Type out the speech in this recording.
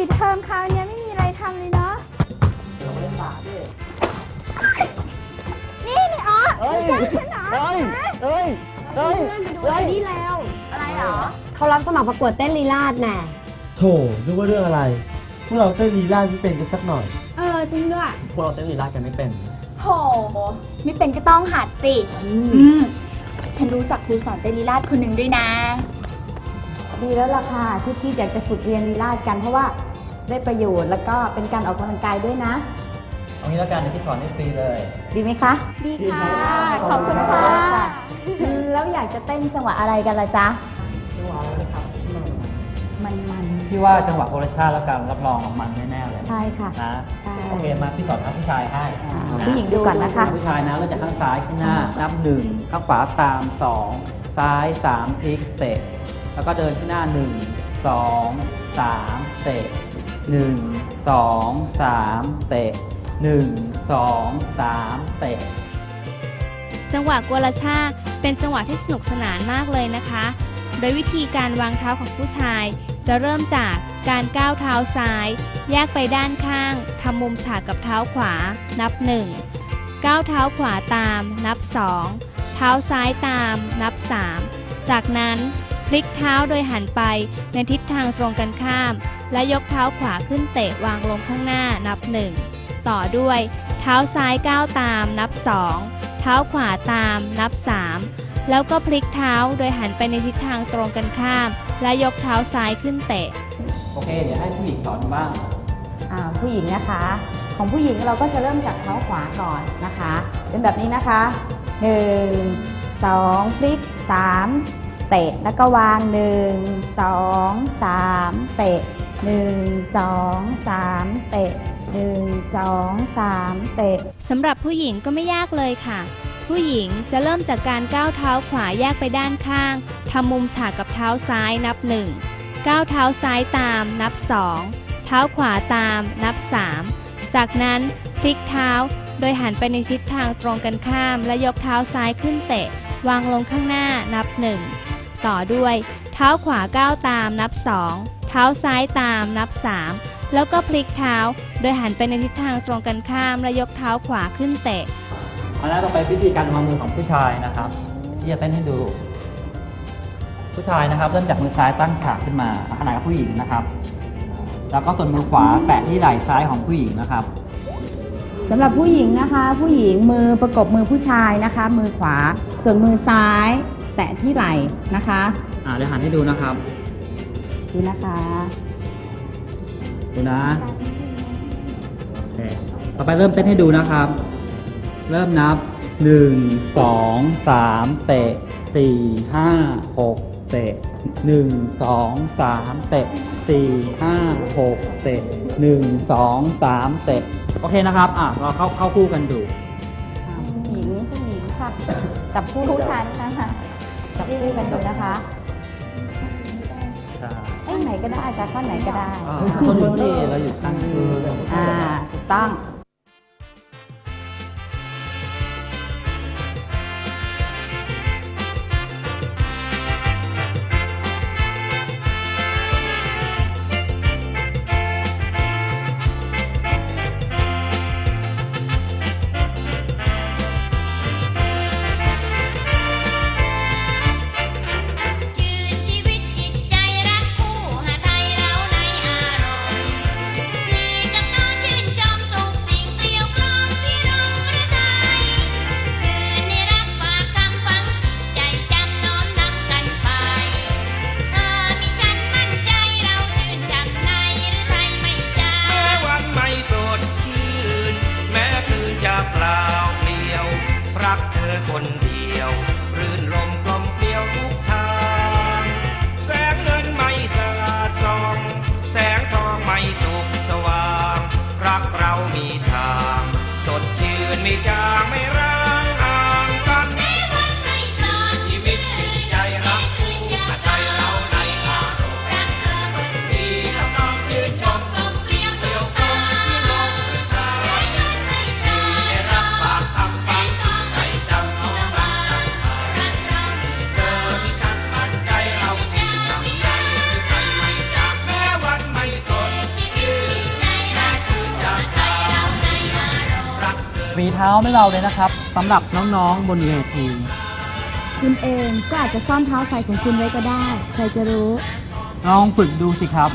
ปิดเทอมคราวเนี้ยไม่มีอะไรทำเลยเนาะเราเล่นบาดินี่นี่อ๋อเฮ้ยแกล้งฉันเหรอเฮ้ยเฮ้ยเฮ้ยเฮ้ยนี่แล้ว อะไรเหรอ เขารับสมัครประกวดเต้นลีลาดแน่โถนึกว่าเรื่องอะไร พวกเราเต้นลีลาดไม่เป็นกันสักหน่อย เออจริงด้วย พวกเราเต้นลีลาดกันไม่เป็น โห ไม่เป็นก็ต้องหัดสิ อืม ฉันรู้จักครูสอนเต้นลีลาดคนหนึ่งด้วยนะ ดีแล้วล่ะค่ะที่คิดอยากจะฝึกเรียนลีลาดกันเพราะว่า ได้ประโยชน์ แล้วก็เป็นการออกกำลังกายด้วยนะ เอางี้แล้วกันเดี๋ยวพี่สอนให้ฟรีเลย ดีไหมคะดีค่ะ ขอบคุณค่ะอืมแล้วอยากจะเต้นจังหวะอะไรกันล่ะจ๊ะ จังหวะอะไรครับมันมันพี่ว่าจังหวะโครชาติแล้วกันรับรองมันแน่ๆเลยใช่ค่ะ นะใช่ โอเคมาพี่สอนทางผู้ชายให้อ่านะผู้หญิงดูก่อนนะคะผู้ชายนะเริ่มจากข้างซ้ายขึ้นหน้านับหนึ่งข้างขวาตามสองซ้ายสามพลิกเตะแล้วก็เดินขึ้นหน้าหนึ่งสองสามเตะ หนึ่งสองสามเตะหนึ่งสองสามเตะ จังหวะกัวลาชาเป็นจังหวะที่สนุกสนานมากเลยนะคะ โดยวิธีการวางเท้าของผู้ชาย จะเริ่มจากการก้าวเท้าซ้าย แยกไปด้านข้างทำมุมฉากกับเท้าขวา นับ 1 ก้าวเท้าขวาตาม นับ 2 เท้าซ้ายตาม นับ 3 จากนั้นพลิกเท้าโดยหันไปในทิศทางตรงกันข้าม และยกเท้าขวาขึ้นเตะวางลงข้างหน้านับ 1 ต่อด้วย เท้าซ้ายก้าวตามนับ 2 เท้าขวาตามนับ 3 แล้วก็พลิกเท้าโดยหันไปในทิศทางตรงกันข้าม และยกเท้าซ้ายขึ้นเตะ โอเค เดี๋ยวให้ผู้หญิงสอนบ้างอ่าผู้หญิงนะคะ ของผู้หญิงเราก็จะเริ่มจากเท้าขวาก่อนนะคะ เป็นแบบนี้นะคะหนึ่งสองพลิกสามเตะ แล้วก็วางหนึ่งสองสามเตะ หนึ่งสองสามเตะหนึ่งสองสามเตะ สำหรับผู้หญิงก็ไม่ยากเลยค่ะ ผู้หญิงจะเริ่มจากการก้าวเท้าขวาแยกไปด้านข้างทำมุมฉากกับเท้าซ้ายนับ 1 ก้าวเท้าซ้ายตามนับ 2 เท้าขวาตามนับ 3 จากนั้นพลิกเท้าโดยหันไปในทิศทางตรงกันข้าม และยกเท้าซ้ายขึ้นเตะ วางลงข้างหน้านับ 1 ต่อด้วย เท้าขวาก้าวตามนับ 2 เท้าซ้ายตามนับ 3 แล้วก็พลิกเท้า โดยหันไปในทิศทางตรงกันข้ามและยกเท้าขวาขึ้นเตะเอาละต่อไปวิธีการวางมือของผู้ชายนะครับที่จะเต้นให้ดู ผู้ชายนะครับ เริ่มจากมือซ้ายตั้งฉากขึ้นมาขนาดกับผู้หญิงนะครับ แล้วก็ส่วนมือขวาแตะที่ไหล่ซ้ายของผู้หญิงนะครับสำหรับผู้หญิงนะคะ ผู้หญิงมือประกบมือผู้ชายนะคะ มือขวา ส่วนมือซ้าย แตะที่ไหล่นะคะ อ่าเดี๋ยวหันให้ดูนะครับ ดูนะคะดูนะโอเคต่อไปเริ่มเต้นให้ดูนะครับ เริ่มนับ 1 2 3 เตะ 4 5 6 เตะ 1 2 3 เตะ 4 5 6 เตะ 1 2 3 เตะ โอเคนะครับ อะ เราเข้าเข้าคู่กันดูอ่าผู้หญิงผู้หญิงค่ะ จับคู่คู่ฉันนะคะจับคู่กันดูนะคะใช่ข้างไหนก็ได้จ้ะข้างไหนก็ได้อ่าคนนู้นนี่เราอยู่ข้างคือ อ่าถูกต้อง ฝีเท้าไม่เบาเลยนะครับสำหรับน้องๆบนเวที คุณเองก็อาจจะซ่อนเท้าไฟของคุณไว้ก็ได้ ใครจะรู้ ลองฝึกดูสิครับ